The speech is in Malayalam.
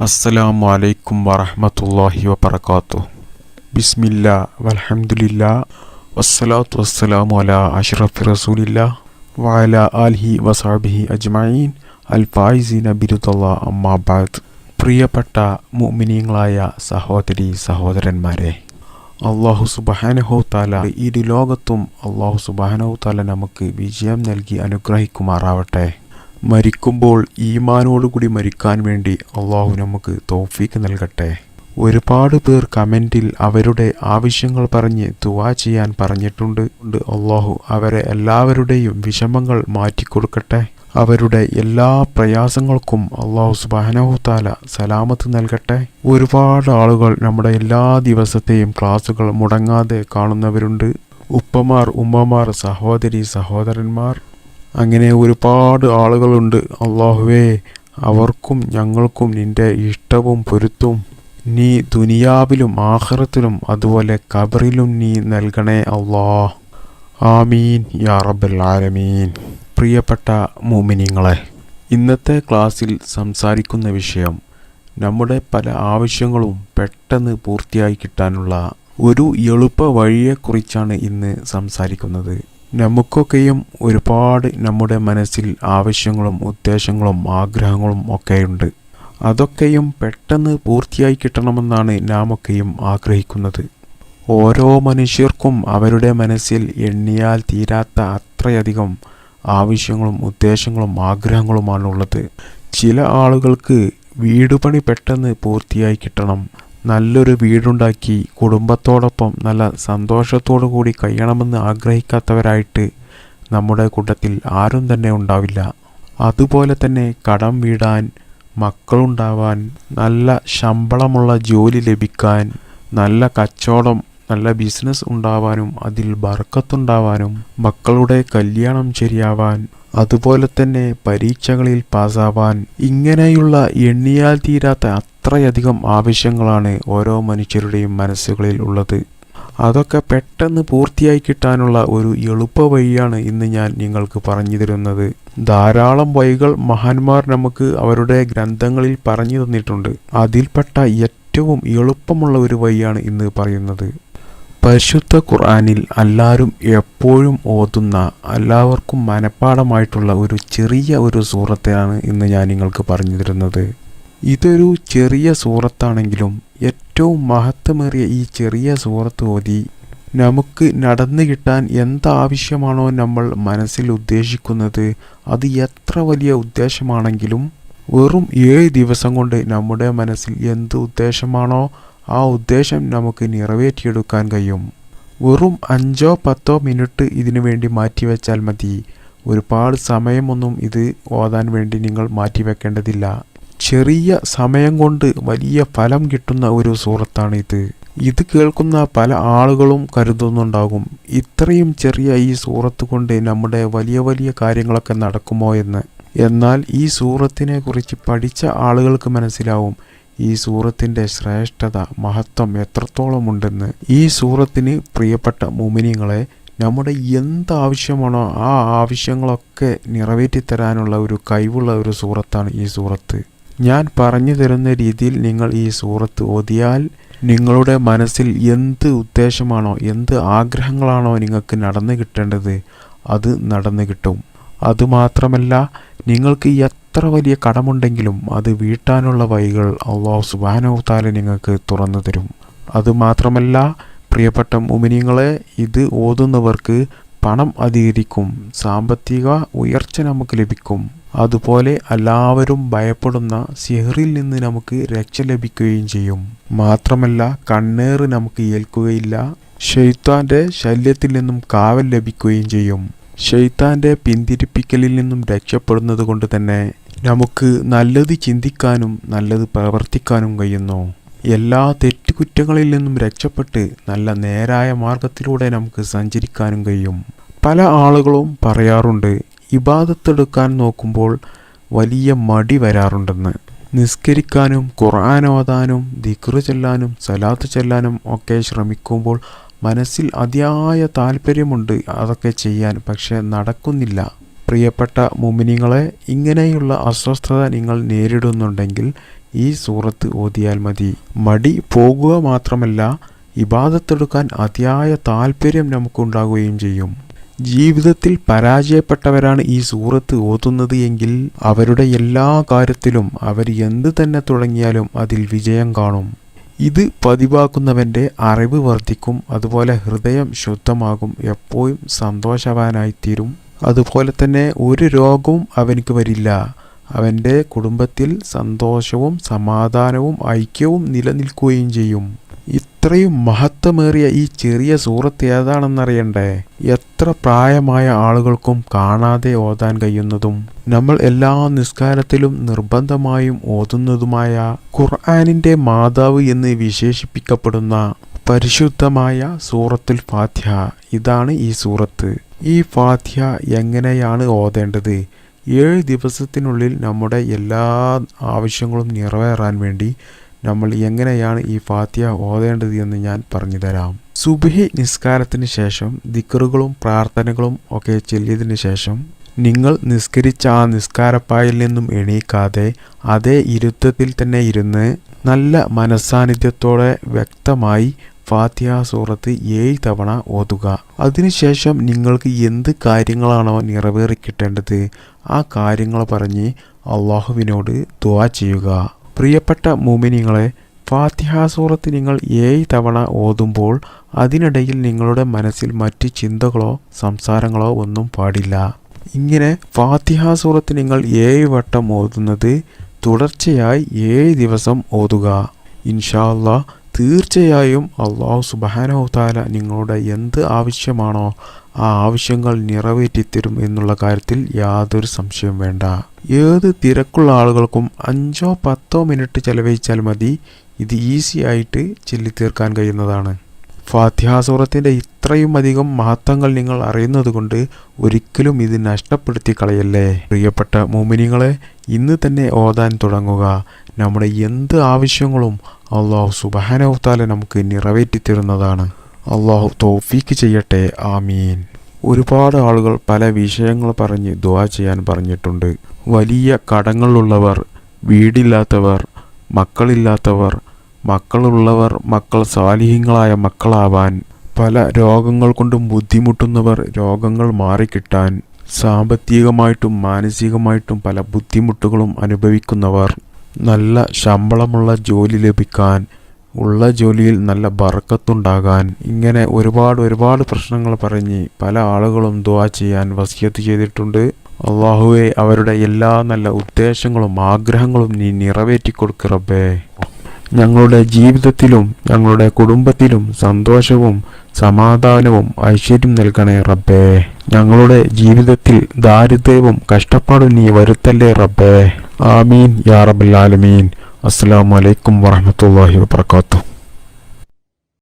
അസ്സലാമു അലൈക്കും വറഹമത്തല്ലാഹി വബറകാതുഹു ബിസ്മില്ല വലഹമുല്ല വസ്സലാത്തു വസ്സലാമു അലാ അഷ്റഫ് റസൂലില്ല വഅലാ ആലിഹി വസാബിഹി അജ്മഈൻ. അൽ ഫായിസീന ബിരുദല്ലാ അമ്മാബാദ് പ്രിയപ്പെട്ട മുഅ്മിനീങ്ങളായ സഹോദരി സഹോദരന്മാരെ അള്ളാഹു സുബഹാനഹു താല ഇരു ലോകത്തും അള്ളാഹു സുബഹാനഹു താല നമുക്ക് വിജയം നൽകി അനുഗ്രഹിക്കുമാറാവട്ടെ. മരിക്കുമ്പോൾ ഈമാനോടുകൂടി മരിക്കാൻ വേണ്ടി അള്ളാഹു നമുക്ക് തോഫീക്ക് നൽകട്ടെ. ഒരുപാട് പേർ കമന്റിൽ അവരുടെ ആവശ്യങ്ങൾ പറഞ്ഞ് തുവാ ചെയ്യാൻ പറഞ്ഞിട്ടുണ്ട്. അള്ളാഹു അവരെ എല്ലാവരുടെയും വിഷമങ്ങൾ മാറ്റിക്കൊടുക്കട്ടെ. അവരുടെ എല്ലാ പ്രയാസങ്ങൾക്കും അള്ളാഹു സുബാനഹു താല സലാമത്ത് നൽകട്ടെ. ഒരുപാട് ആളുകൾ നമ്മുടെ എല്ലാ ദിവസത്തെയും ക്ലാസ്സുകൾ മുടങ്ങാതെ കാണുന്നവരുണ്ട്. ഉപ്പമാർ ഉമ്മമാർ സഹോദരി സഹോദരന്മാർ അങ്ങനെ ഒരുപാട് ആളുകളുണ്ട്. അള്ളാഹുവേ അവർക്കും ഞങ്ങൾക്കും നിന്റെ ഇഷ്ടവും പൊരുത്തും നീ ദുനിയാവിലും ആഹ്റത്തിലും അതുപോലെ കബറിലും നീ നൽകണേ അള്ളാ. ആമീൻ. യാ റബ്ബൽ ആലമീൻ. പ്രിയപ്പെട്ട മോമിനിങ്ങളെ ഇന്നത്തെ ക്ലാസ്സിൽ സംസാരിക്കുന്ന വിഷയം നമ്മുടെ പല ആവശ്യങ്ങളും പെട്ടെന്ന് പൂർത്തിയായി കിട്ടാനുള്ള ഒരു എളുപ്പ വഴിയെക്കുറിച്ചാണ് ഇന്ന് സംസാരിക്കുന്നത്. നമുക്കൊക്കെയും ഒരുപാട് നമ്മുടെ മനസ്സിൽ ആവശ്യങ്ങളും ഉദ്ദേശങ്ങളും ആഗ്രഹങ്ങളും ഒക്കെയുണ്ട്. അതൊക്കെയും പെട്ടെന്ന് പൂർത്തിയായി കിട്ടണമെന്നാണ് നാമൊക്കെയും ആഗ്രഹിക്കുന്നത്. ഓരോ മനുഷ്യർക്കും അവരുടെ മനസ്സിൽ എണ്ണിയാൽ തീരാത്ത അത്രയധികം ആവശ്യങ്ങളും ഉദ്ദേശങ്ങളും ആഗ്രഹങ്ങളുമാണുള്ളത്. ചില ആളുകൾക്ക് വീടുപണി പെട്ടെന്ന് പൂർത്തിയായി കിട്ടണം. നല്ലൊരു വീടുണ്ടാക്കി കുടുംബത്തോടൊപ്പം നല്ല സന്തോഷത്തോടു കൂടി കഴിയണമെന്ന് ആഗ്രഹിക്കാത്തവരായിട്ട് നമ്മുടെ കൂട്ടത്തിൽ ആരും തന്നെ ഉണ്ടാവില്ല. അതുപോലെ തന്നെ കടം വീടാൻ മക്കളുണ്ടാവാൻ നല്ല ശമ്പളമുള്ള ജോലി ലഭിക്കാൻ നല്ല കച്ചവടം നല്ല ബിസിനസ് ഉണ്ടാവാനും അതിൽ ബർക്കത്തുണ്ടാവാനും മക്കളുടെ കല്യാണം ശരിയാവാൻ അതുപോലെ തന്നെ പരീക്ഷകളിൽ പാസ്സാവാൻ ഇങ്ങനെയുള്ള എണ്ണിയാൽ തീരാത്ത അത്രയധികം ആവശ്യങ്ങളാണ് ഓരോ മനുഷ്യരുടെയും മനസ്സുകളിൽ ഉള്ളത്. അതൊക്കെ പെട്ടെന്ന് പൂർത്തിയായി കിട്ടാനുള്ള ഒരു എളുപ്പ വഴിയാണ് ഇന്ന് ഞാൻ നിങ്ങൾക്ക് പറഞ്ഞു തരുന്നത്. ധാരാളം വഴികൾ മഹാന്മാർ നമുക്ക് അവരുടെ ഗ്രന്ഥങ്ങളിൽ പറഞ്ഞു തന്നിട്ടുണ്ട്. അതിൽപ്പെട്ട ഏറ്റവും എളുപ്പമുള്ള ഒരു വഴിയാണ് ഇന്ന് പറയുന്നത്. പരിശുദ്ധ ഖുർആാനിൽ എല്ലാവരും എപ്പോഴും ഓതുന്ന എല്ലാവർക്കും മനഃപ്പാടമായിട്ടുള്ള ഒരു ചെറിയ ഒരു സൂറത്തെയാണ് ഇന്ന് ഞാൻ നിങ്ങൾക്ക് പറഞ്ഞു തരുന്നത്. ഇതൊരു ചെറിയ സൂറത്താണെങ്കിലും ഏറ്റവും മഹത്വമേറിയ ഈ ചെറിയ സൂറത്ത് ഓതി നമുക്ക് നടന്നു കിട്ടാൻ എന്താവശ്യമാണോ നമ്മൾ മനസ്സിൽ ഉദ്ദേശിക്കുന്നത് അത് എത്ര വലിയ ഉദ്ദേശമാണെങ്കിലും വെറും ഏഴ് ദിവസം കൊണ്ട് നമ്മുടെ മനസ്സിൽ എന്ത് ഉദ്ദേശമാണോ ആ ഉദ്ദേശം നമുക്ക് നിറവേറ്റിയെടുക്കാൻ കഴിയും. വെറും അഞ്ചോ പത്തോ മിനിറ്റ് ഇതിനു വേണ്ടി മാറ്റിവെച്ചാൽ മതി. ഒരുപാട് സമയമൊന്നും ഇത് ഓതാൻ വേണ്ടി നിങ്ങൾ മാറ്റിവെക്കേണ്ടതില്ല. ചെറിയ സമയം കൊണ്ട് വലിയ ഫലം കിട്ടുന്ന ഒരു സൂറത്താണ് ഇത് കേൾക്കുന്ന പല ആളുകളും കരുതുന്നുണ്ടാകും ഇത്രയും ചെറിയ ഈ സൂറത്ത് കൊണ്ട് നമ്മുടെ വലിയ വലിയ കാര്യങ്ങളൊക്കെ നടക്കുമോ എന്ന്. എന്നാൽ ഈ സൂറത്തിനെ കുറിച്ച് പഠിച്ച ആളുകൾക്ക് മനസ്സിലാവും ഈ സൂറത്തിന്റെ ശ്രേഷ്ഠത മഹത്വം എത്രത്തോളം ഉണ്ടെന്ന്. ഈ സൂറത്തിന് പ്രിയപ്പെട്ട മുമിനിങ്ങളെ നമ്മുടെ എന്താവശ്യമാണോ ആ ആവശ്യങ്ങളൊക്കെ നിറവേറ്റി തരാനുള്ള ഒരു കഴിവുള്ള ഒരു സൂറത്താണ് ഈ സൂറത്ത്. ഞാൻ പറഞ്ഞു തരുന്ന രീതിയിൽ നിങ്ങൾ ഈ സൂറത്ത് ഓതിയാൽ നിങ്ങളുടെ മനസ്സിൽ എന്ത് ഉദ്ദേശമാണോ എന്ത് ആഗ്രഹങ്ങളാണോ നിങ്ങൾക്ക് നടന്നു കിട്ടേണ്ടത് അത് നടന്നു കിട്ടും. അതുമാത്രമല്ല നിങ്ങൾക്ക് എത്ര വലിയ കടമുണ്ടെങ്കിലും അത് വീട്ടാനുള്ള വഴികൾ അള്ളാഹു താല നിങ്ങൾക്ക് തുറന്നു തരും. അതുമാത്രമല്ല പ്രിയപ്പെട്ട ഉമിനിങ്ങളെ ഇത് ഓതുന്നവർക്ക് പണം അധികരിക്കും സാമ്പത്തിക ഉയർച്ച നമുക്ക് ലഭിക്കും. അതുപോലെ എല്ലാവരും ഭയപ്പെടുന്ന സിഹറിൽ നിന്ന് നമുക്ക് രക്ഷ ലഭിക്കുകയും ചെയ്യും. മാത്രമല്ല കണ്ണേറ് നമുക്ക് ഏൽക്കുകയില്ല. ഷെയ്ത്താന്റെ ശല്യത്തിൽ നിന്നും കാവൽ ലഭിക്കുകയും ചെയ്യും. ഷെയ്ത്താന്റെ പിന്തിരിപ്പിക്കലിൽ നിന്നും രക്ഷപ്പെടുന്നത് കൊണ്ട് തന്നെ നമുക്ക് നല്ലത് ചിന്തിക്കാനും നല്ലത് പ്രവർത്തിക്കാനും കഴിയുന്നു. എല്ലാ തെറ്റുകുറ്റങ്ങളിൽ നിന്നും രക്ഷപ്പെട്ട് നല്ല നേരായ മാർഗത്തിലൂടെ നമുക്ക് സഞ്ചരിക്കാനും കഴിയും. പല ആളുകളും പറയാറുണ്ട് ഇബാദത്തെടുക്കാൻ നോക്കുമ്പോൾ വലിയ മടി വരാറുണ്ടെന്ന്. നിസ്കരിക്കാനും ഖുർആൻ ഓതാനും ദിക്റ് ചെല്ലാനും സലാത്ത് ചെല്ലാനും ഒക്കെ ശ്രമിക്കുമ്പോൾ മനസ്സിൽ അതിയായ താല്പര്യമുണ്ട് അതൊക്കെ ചെയ്യാൻ പക്ഷേ നടക്കുന്നില്ല. പ്രിയപ്പെട്ട മുമിനിങ്ങളെ ഇങ്ങനെയുള്ള അസ്വസ്ഥത നിങ്ങൾ നേരിടുന്നുണ്ടെങ്കിൽ ഈ സൂറത്ത് ഓതിയാൽ മതി. മടി പോകുക മാത്രമല്ല ഇബാദത്തെടുക്കാൻ അതിയായ താല്പര്യം നമുക്കുണ്ടാകുകയും ചെയ്യും. ജീവിതത്തിൽ പരാജയപ്പെട്ടവരാണ് ഈ സൂറത്ത് ഓതുന്നത് എങ്കിൽ അവരുടെ എല്ലാ കാര്യത്തിലും അവർ എന്ത് തന്നെ തുടങ്ങിയാലും അതിൽ വിജയം കാണും. ഇത് പതിവാക്കുന്നവന്റെ അറിവ് വർദ്ധിക്കും അതുപോലെ ഹൃദയം ശുദ്ധമാകും എപ്പോഴും സന്തോഷവാനായിത്തീരും. അതുപോലെ തന്നെ ഒരു രോഗവും അവനിക്ക് വരില്ല. അവന്റെ കുടുംബത്തിൽ സന്തോഷവും സമാധാനവും ഐക്യവും നിലനിൽക്കുകയും ചെയ്യും. ഇത്രയും മഹത്വമേറിയ ഈ ചെറിയ സൂറത്ത് ഏതാണെന്നറിയണ്ടേ? എത്ര പ്രായമായ ആളുകൾക്കും കാണാതെ ഓതാൻ കഴിയുന്നതും നമ്മൾ എല്ലാ നിസ്കാരത്തിലും നിർബന്ധമായും ഓതുന്നതുമായ ഖുർആാനിന്റെ മാതാവ് എന്ന് വിശേഷിപ്പിക്കപ്പെടുന്ന പരിശുദ്ധമായ സൂറത്തുൽ ഫാത്യ ഇതാണ് ഈ സൂറത്ത്. ഈ ഫാത്യ എങ്ങനെയാണ് ഓതേണ്ടത്? ഏഴ് ദിവസത്തിനുള്ളിൽ നമ്മുടെ എല്ലാ ആവശ്യങ്ങളും നിറവേറാൻ വേണ്ടി നമ്മൾ എങ്ങനെയാണ് ഈ ഫാത്തിഹ ഓതേണ്ടത് എന്ന് ഞാൻ പറഞ്ഞുതരാം സുബഹി നിസ്കാരത്തിന് ശേഷം ദിക്കറുകളും പ്രാർത്ഥനകളും ഒക്കെ ചൊല്ലിയതിനു ശേഷം നിങ്ങൾ നിസ്കരിച്ച ആ നിസ്കാരപ്പായിൽ നിന്നും എണീക്കാതെ അതേ ഇരുത്തത്തിൽ തന്നെ ഇരുന്ന് നല്ല മനസ്സാന്നിധ്യത്തോടെ വ്യക്തമായി ഫാത്തിഹ സൂറത്ത് ഏഴ് തവണ ഓതുക. അതിനുശേഷം നിങ്ങൾക്ക് എന്ത് കാര്യങ്ങളാണോ നിറവേറി കിട്ടേണ്ടത് ആ കാര്യങ്ങൾ പറഞ്ഞ് അള്ളാഹുവിനോട് ദുആ ചെയ്യുക. പ്രിയപ്പെട്ട മുമിനിങ്ങളെ ഫാത്തിഹ സൂറത്ത് നിങ്ങൾ ഏഴ് തവണ ഓതുമ്പോൾ അതിനിടയിൽ നിങ്ങളുടെ മനസ്സിൽ മറ്റ് ചിന്തകളോ സംസാരങ്ങളോ ഒന്നും പാടില്ല. ഇങ്ങനെ ഫാത്തിഹ സൂറത്ത് നിങ്ങൾ ഏഴ് വട്ടം ഓതുന്നത് തുടർച്ചയായി ഏഴ് ദിവസം ഓതുക. ഇൻഷാ അല്ലാ തീർച്ചയായും അള്ളാഹു സുബാനോ താല നിങ്ങളുടെ എന്ത് ആവശ്യമാണോ ആ ആവശ്യങ്ങൾ നിറവേറ്റിത്തരും എന്നുള്ള കാര്യത്തിൽ യാതൊരു സംശയവും വേണ്ട. ഏത് തിരക്കുള്ള ആളുകൾക്കും അഞ്ചോ പത്തോ മിനിറ്റ് ചെലവഴിച്ചാൽ മതി. ഇത് ഈസി ആയിട്ട് ചൊല്ലിത്തീർക്കാൻ കഴിയുന്നതാണ്. ഫാത്തിഹ സൂറത്തിന്റെ ഇത്രയും അധികം മഹത്വങ്ങൾ നിങ്ങൾ അറിയുന്നത് കൊണ്ട് ഒരിക്കലും ഇത് നഷ്ടപ്പെടുത്തി കളയല്ലേ? പ്രിയപ്പെട്ട മോമിനിങ്ങളെ ഇന്ന് തന്നെ ഓതാൻ തുടങ്ങുക. നമ്മുടെ എന്ത് ആവശ്യങ്ങളും അള്ളാഹു സുബഹാനവത്താല നമുക്ക് നിറവേറ്റി തരുന്നതാണ് അള്ളാഹു തോഫീക്ക് ചെയ്യട്ടെ. ആമീൻ. ഒരുപാട് ആളുകൾ പല വിഷയങ്ങൾ പറഞ്ഞ് ദുവാ ചെയ്യാൻ പറഞ്ഞിട്ടുണ്ട്. വലിയ കടങ്ങളുള്ളവർ വീടില്ലാത്തവർ മക്കളില്ലാത്തവർ മക്കളുള്ളവർ മക്കൾ സാലിഹ്യങ്ങളായ മക്കളാവാൻ പല രോഗങ്ങൾ കൊണ്ടും ബുദ്ധിമുട്ടുന്നവർ രോഗങ്ങൾ മാറിക്കിട്ടാൻ സാമ്പത്തികമായിട്ടും മാനസികമായിട്ടും പല ബുദ്ധിമുട്ടുകളും അനുഭവിക്കുന്നവർ നല്ല ശമ്പളമുള്ള ജോലി ലഭിക്കാൻ ഉള്ള ജോലിയിൽ നല്ല ബറക്കത്തുണ്ടാകാൻ ഇങ്ങനെ ഒരുപാട് ഒരുപാട് പ്രശ്നങ്ങൾ പറഞ്ഞ് പല ആളുകളും ദുവാ ചെയ്യാൻ വസിയത്ത് ചെയ്തിട്ടുണ്ട്. അള്ളാഹുവെ അവരുടെ എല്ലാ നല്ല ഉദ്ദേശങ്ങളും ആഗ്രഹങ്ങളും നീ നിറവേറ്റി കൊടുക്ക് റബ്ബേ. ഞങ്ങളുടെ ജീവിതത്തിലും ഞങ്ങളുടെ കുടുംബത്തിലും സന്തോഷവും സമാധാനവും ഐശ്വര്യം നൽകണേ റബ്ബേ. ഞങ്ങളുടെ ജീവിതത്തിൽ ദാരിദ്ര്യവും കഷ്ടപ്പാടും നീ വരുത്തല്ലേ റബ്ബേ. ആമീൻ യാ റബ്ബൽ ആലമീൻ. അസ്സലാമു അലൈക്കും വറഹ്മത്തുള്ളാഹി വബറകാതുഹു.